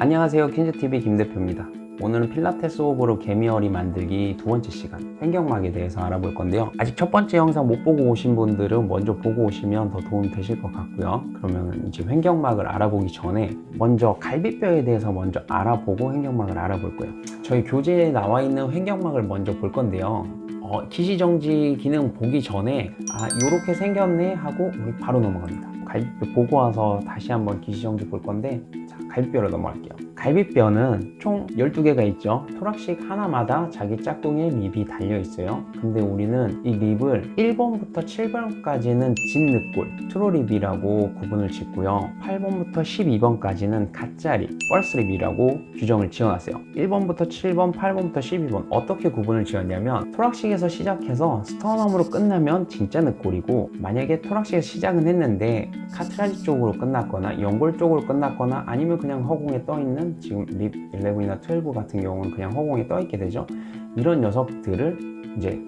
안녕하세요. 킨즈TV 김대표입니다. 오늘은 필라테스 호흡으로 개미어리 만들기 두 번째 시간 횡격막에 대해서 알아볼 건데요. 아직 첫 번째 영상 못 보고 오신 분들은 먼저 보고 오시면 더 도움이 되실 것 같고요. 그러면 이제 횡격막을 알아보기 전에 먼저 갈비뼈에 대해서 먼저 알아보고 횡격막을 알아볼 거예요. 저희 교재에 나와 있는 횡격막을 먼저 볼 건데요. 어, 기시정지 기능 보기 전에 아 요렇게 생겼네 하고 우리 바로 넘어갑니다. 갈비뼈 보고 와서 다시 한번 기시정지 볼 건데 자 갈비뼈로 넘어갈게요 갈비뼈는 총 12개가 있죠. 토락식 하나마다 자기 짝꿍의 립이 달려 있어요. 근데 우리는 이 립을 1번부터 7번까지는 진늑골 트로립이라고 구분을 짓고요. 8번부터 12번까지는 가짜립 펄스립이라고 규정을 지어놨어요. 1번부터 7번 8번부터 12번 어떻게 구분을 지었냐면 토락식에서 시작해서 스터넘으로 끝나면 진짜 늑골이고 만약에 토락식에서 시작은 했는데 카트라지 쪽으로 끝났거나 연골 쪽으로 끝났거나 아니면 그냥 허공에 떠 있는 지금 립 11이나 12 같은 경우는 그냥 허공에 떠 있게 되죠. 이런 녀석들을 이제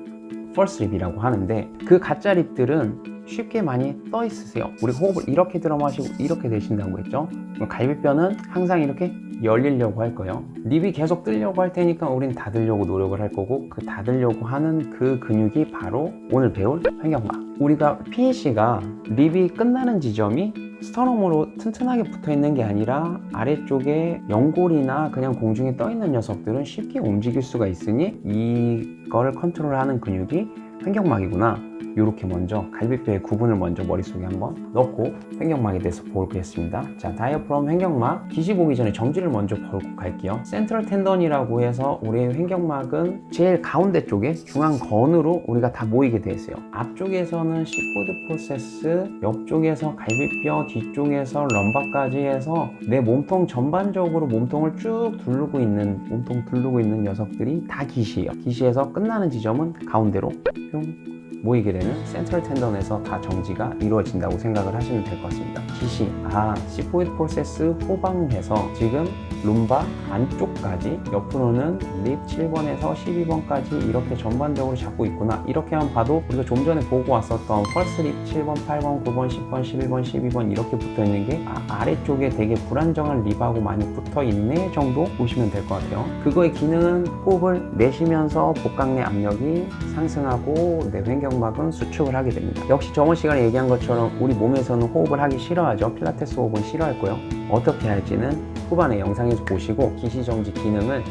false 립이라고 하는데 그 가짜 립들은 쉽게 많이 떠 있으세요. 우리 호흡을 이렇게 들어 마시고 이렇게 내쉰다고 했죠. 갈비뼈는 항상 이렇게 열리려고 할 거예요. 립이 계속 뜨려고 할 테니까 우린 닫으려고 노력을 할 거고 그 닫으려고 하는 그 근육이 바로 오늘 배울 횡격막. 우리가 PEC가 립이 끝나는 지점이 스터넘으로 튼튼하게 붙어 있는 게 아니라 아래쪽에 연골이나 그냥 공중에 떠 있는 녀석들은 쉽게 움직일 수가 있으니 이거를 컨트롤하는 근육이 횡격막이구나. 이렇게 먼저 갈비뼈의 구분을 먼저 머릿속에 한번 넣고 횡격막에 대해서 보겠습니다. 자, 다이어프럼 횡격막 기시 보기 전에 정지를 먼저 걸고 갈게요. 센트럴 텐던이라고 해서 우리의 횡격막은 제일 가운데 쪽에 중앙 건으로 우리가 다 모이게 돼 있어요. 앞쪽에서는 시포드 프로세스, 옆쪽에서 갈비뼈, 뒤쪽에서 럼바까지 해서 내 몸통 전반적으로 몸통을 쭉 두르고 있는 몸통 두르고 있는 녀석들이 다 기시예요. 기시에서 끝나는 지점은 가운데로 뿅 모이게 되는 센트럴 텐던에서 다 정지가 이루어진다고 생각을 하시면 될 것 같습니다. 기시, 아, 시포이드 프로세스 후방에서 지금 룸바 안쪽까지 옆으로는 립 7번에서 12번까지 이렇게 전반적으로 잡고 있구나. 이렇게만 봐도 우리가 좀 전에 보고 왔었던 펄스 립 7번, 8번, 9번, 10번, 11번, 12번 이렇게 붙어 있는 게 아, 래쪽에 되게 불안정한 립하고 많이 붙어 있네 정도 보시면 될 것 같아요. 그거의 기능은 호흡을 내쉬면서 복강내 압력이 상승하고 내 횡격막은 수축을 하게 됩니다. 역시 저번 시간에 얘기한 것처럼 우리 몸에서는 호흡을 하기 싫어하죠. 필라테스 호흡은 싫어할 거예요. 어떻게 할지는 후반에 영상에서 보시고 기시정지 기능을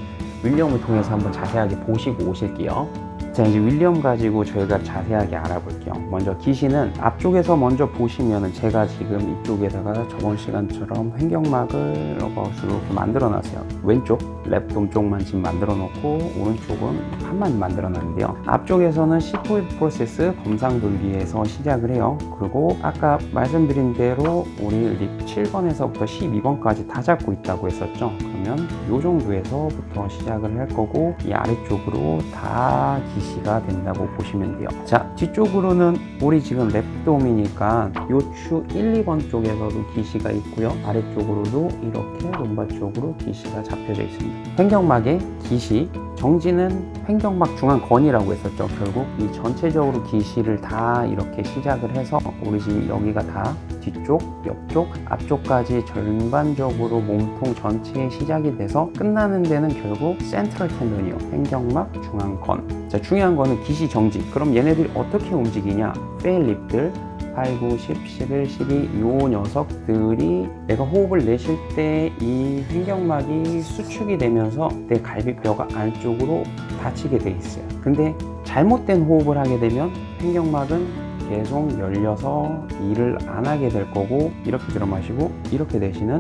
윌리엄을 통해서 한번 자세하게 보시고 오실게요. 자 이제 윌리엄 가지고 저희가 자세하게 알아볼게요. 먼저 기시는 앞쪽에서 먼저 보시면은 제가 지금 이쪽에다가 저번 시간처럼 횡격막을 러버스로 만들어 놨어요. 왼쪽 랩돔 쪽만 지금 만들어 놓고 오른쪽은 한만 만들어 놨는데요. 앞쪽에서는 C4 프로세스 검상 돌기에서 시작을 해요. 그리고 아까 말씀드린 대로 우리 립 7번에서부터 12번까지 다 잡고 있다고 했었죠. 그러면 이 정도에서부터 시작을 할 거고 이 아래쪽으로 다 기시 가 된다고 보시면 돼요. 자 뒤쪽으로는 우리 지금 랩돔이니까 요추 1, 2번 쪽에서도 기시가 있고요. 아래쪽으로도 이렇게 롬바 쪽으로 기시가 잡혀져 있습니다. 횡격막의 기시 정지는 횡격막 중앙건이라고 했었죠. 결국 이 전체적으로 기시를 다 이렇게 시작을 해서 우리 지금 여기가 다 뒤쪽, 옆쪽, 앞쪽까지 전반적으로 몸통 전체에 시작이 돼서 끝나는 데는 결국 센트럴 텐던이요. 횡격막 중앙건. 자, 중요한 거는 기시 정지. 그럼 얘네들이 어떻게 움직이냐? 페일립들 8, 9, 10, 11, 12, 요 녀석들이 내가 호흡을 내쉴 때 이 횡격막이 수축이 되면서 내 갈비뼈가 안쪽으로 닫히게 돼 있어요. 근데 잘못된 호흡을 하게 되면 횡격막은 계속 열려서 일을 안 하게 될 거고 이렇게 들어 마시고 이렇게 내쉬는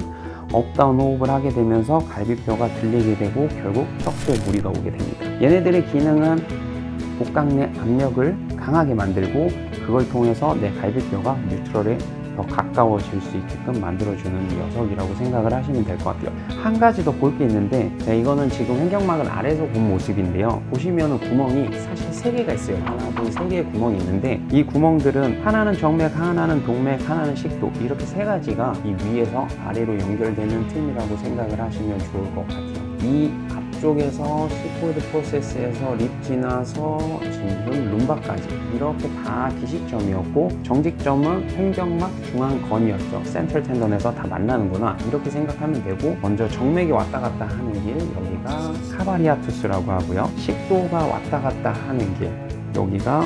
업다운 호흡을 하게 되면서 갈비뼈가 들리게 되고 결국 척수에 무리가 오게 됩니다. 얘네들의 기능은 복강 내 압력을 강하게 만들고 그걸 통해서 내 갈비뼈가 뉴트럴에 더 가까워질 수 있게끔 만들어주는 녀석이라고 생각을 하시면 될 것 같아요. 한 가지 더 볼 게 있는데, 자, 이거는 지금 횡격막을 아래서 본 모습인데요. 보시면은 구멍이 사실 세 개가 있어요. 하나, 둘, 세 개의 구멍이 있는데, 이 구멍들은 하나는 정맥, 하나는 동맥, 하나는 식도, 이렇게 세 가지가 이 위에서 아래로 연결되는 틈이라고 생각을 하시면 좋을 것 같아요. 이 쪽에서 스포이드 프로세스에서 립 지나서 지금 룸바까지 이렇게 다 기시점이었고 정직점은 횡격막 중앙건이었죠. 센트럴 텐던에서 다 만나는구나 이렇게 생각하면 되고 먼저 정맥이 왔다 갔다 하는 길 여기가 카바리아투스라고 하고요. 식도가 왔다 갔다 하는 길 여기가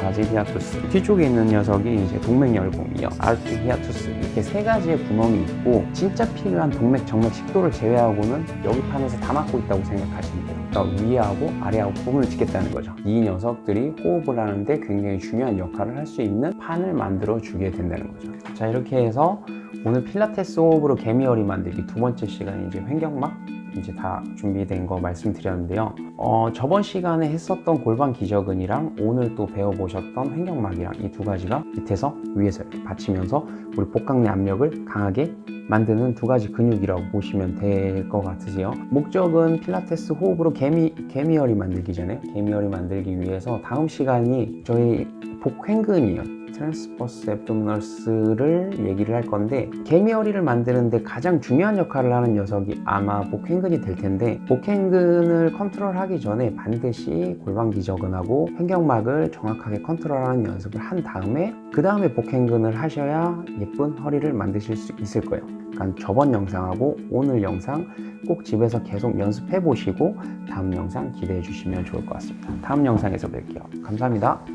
바지히아투스. 뒤쪽에 있는 녀석이 이제 동맥열공이요 아르티히아투스. 이렇게 세 가지의 구멍이 있고 진짜 필요한 동맥 정맥 식도를 제외하고는 여기 판에서 다 막고 있다고 생각하시면 돼요. 그러니까 위하고 아래하고 구분을 짓겠다는 거죠. 이 녀석들이 호흡을 하는데 굉장히 중요한 역할을 할 수 있는 판을 만들어 주게 된다는 거죠. 자 이렇게 해서 오늘 필라테스 호흡으로 개미어리 만들기 두 번째 시간이 이제 횡격막 이제 다 준비된 거 말씀드렸는데요. 어, 저번 시간에 했었던 골반 기저근이랑 오늘 또 배워보셨던 횡격막이랑 이 두 가지가 밑에서 위에서 받치면서 우리 복강내 압력을 강하게 만드는 두 가지 근육이라고 보시면 될 것 같으세요. 목적은 필라테스 호흡으로 개미, 개미어리 만들기잖아요. 개미어리 만들기 위해서 다음 시간이 저희 복횡근이요. 트랜스퍼스 앱도미널스를 얘기를 할 건데 개미어리를 만드는데 가장 중요한 역할을 하는 녀석이 아마 복행근이 될 텐데 복행근을 컨트롤하기 전에 반드시 골반 기저근하고 횡격막을 정확하게 컨트롤하는 연습을 한 다음에 그 다음에 복행근을 하셔야 예쁜 허리를 만드실 수 있을 거예요. 그러니까 저번 영상하고 오늘 영상 꼭 집에서 계속 연습해 보시고 다음 영상 기대해 주시면 좋을 것 같습니다. 다음 영상에서 뵐게요. 감사합니다.